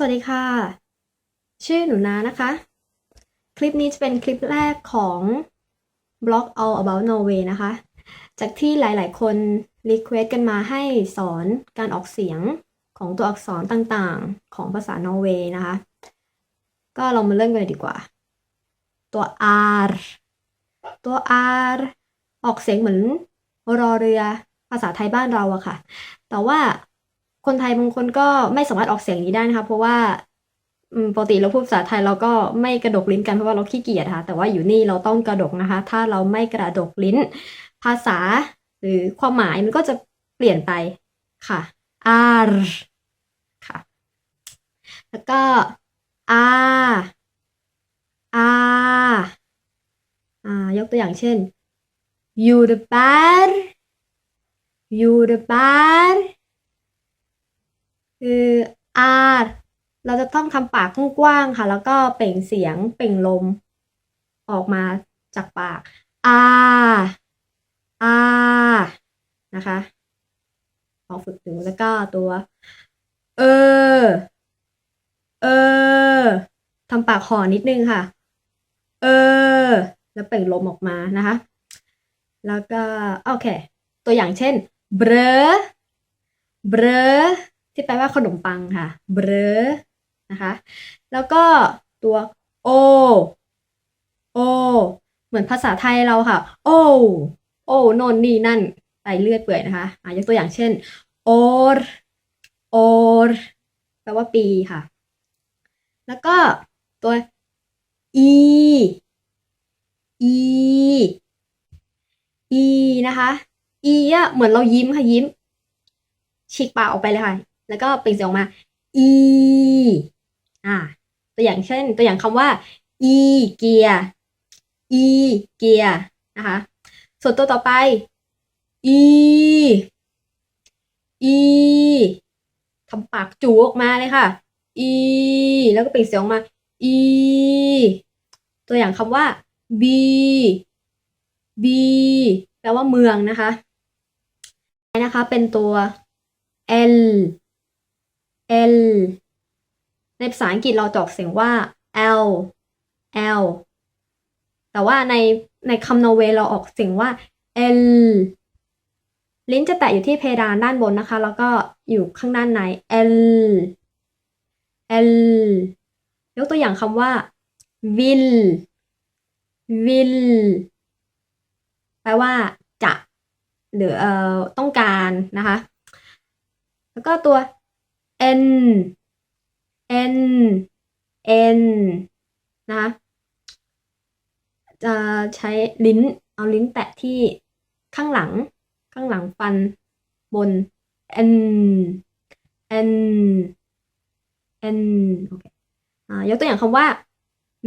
สวัสดีค่ะ ชื่อหนูนานะคะ คลิปนี้จะเป็นคลิปแรกของบล็อก All About Norway นะคะ จากที่หลายๆ คนรีเควสกันมาให้สอนการออกเสียงของตัวอักษรต่างๆ ของภาษานอร์เวย์นะคะ ก็เรามาเริ่มกันเลยดีกว่า ตัว R ตัว R ออกเสียงเหมือนรอเรือภาษาไทยบ้านเราอะค่ะ แต่ว่า คนไทยบางคนก็ไม่สามารถออกเสียงนี้ได้นะคะ เพราะว่าปกติเราพูดภาษาไทยเราก็ไม่กระดกลิ้นกันเพราะว่าเราขี้เกียจค่ะแต่ว่าอยู่นี่เราต้องกระดกนะคะ ถ้าเราไม่กระดกลิ้น ภาษาหรือความหมายมันก็จะเปลี่ยนไปค่ะ R ค่ะ แล้วก็ R R อ่ายกตัวอย่างเช่น you the bar you the bar คือ R เราจะต้องทำปากกว้างๆค่ะ แล้วก็เปล่งเสียงเปล่งลม ออกมาจากปาก R R นะคะพองฝึกถึงแล้วก็ตัว เออ เออทำปากหอนิดนึงค่ะ เออ แล้วเปล่งลมออกมานะคะ แล้วก็ โอเค ตัวอย่างเช่น เบรเบร ที่แปลว่าขนมปังค่ะ เบรนะคะ แล้วก็ตัวโอโอเหมือนภาษาไทยเราค่ะ โอโอโนนนี่นั่นไปเลือดเปื่อยนะคะอะยกตัวอย่างเช่นโอรโอรแปลว่าปีค่ะ แล้วก็ตัวอีอีอีนะคะอีอะเหมือนเรายิ้มค่ะยิ้มฉีกปากออกไปเลยค่ะ แล้วก็เปล่งเสียงออกมา อีอ่า ตัวอย่างเช่น ตัวอย่างคำว่า อีเกียอีเกียนะคะ ส่วนตัวต่อไป อี อีทำปากจูออกมาเลยค่ะ อี แล้วก็เปล่งเสียงออกมา อี ตัวอย่างคำว่า b b แปลว่าเมืองนะคะ นะคะ เป็นตัว l l ในภาษาอังกฤษเราจะออกเสียงว่า l l แต่ว่าในในคำนอร์เวย์เราออกเสียงว่า l ลิ้นจะแตะอยู่ที่เพดานด้านบนนะคะ แล้วก็อยู่ข้างด้านใน l l ยกตัวอย่างคำว่า will will แปลว่าจะ หรือเอ่อต้องการนะคะ แล้วก็ตัว n n n นะคะจะใช้ลิ้นเอาลิ้นแตะที่ข้างหลัง ข้างหลังฟันบน n n n โอเคอ่ายกตัวอย่างคำว่า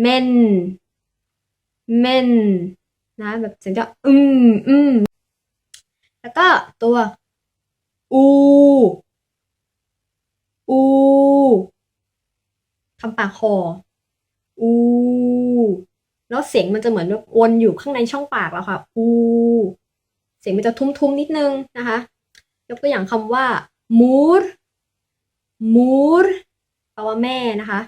men men นะ แบบเสียงจะอืมอืมแล้วก็ตัวอู อู ทำปากคออูแล้วเสียงมันจะเหมือนแบบวนอยู่ข้างในช่องปากแล้วค่ะอูเสียงมันจะทุ้มๆนิดนึงนะคะ ยกตัวอย่างคำว่ามูรมูรแปลว่าแม่นะคะ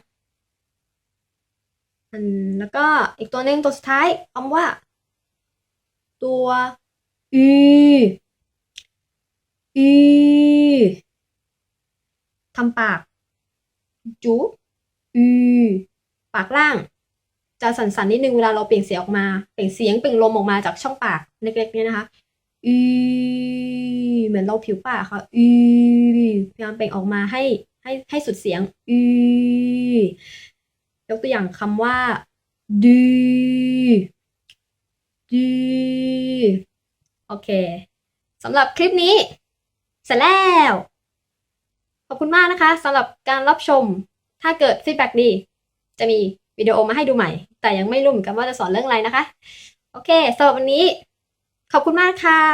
อันแล้วก็อีกตัวหนึ่งตัวสุดท้ายคำว่า ตัวอือืทำปากจู อืปากล่าง จะสั่นๆนิดนึงเวลาเราเปล่งเสียงออกมา เปล่งเสียงเปล่งลมออกมาจากช่องปากเล็กๆเนี่ยนะคะอือเหมือนเราผิวปากค่ะอือพยายามเปล่งออกมาให้ให้ให้สุดเสียงอือยกตัวอย่างคำว่าดูดูโอเคสำหรับคลิปนี้ เสร็จแล้ว ขอบคุณมากนะคะสำหรับการรับชม ถ้าเกิดฟีดแบ็ดี จะมีวิดีโอมาให้ดูใหม่ แต่ยังไม่รู้เหมือนกันว่าจะสอนเรื่องอะไรนะคะ โอเคสำหรับวันนี้ ขอบคุณมากค่ะ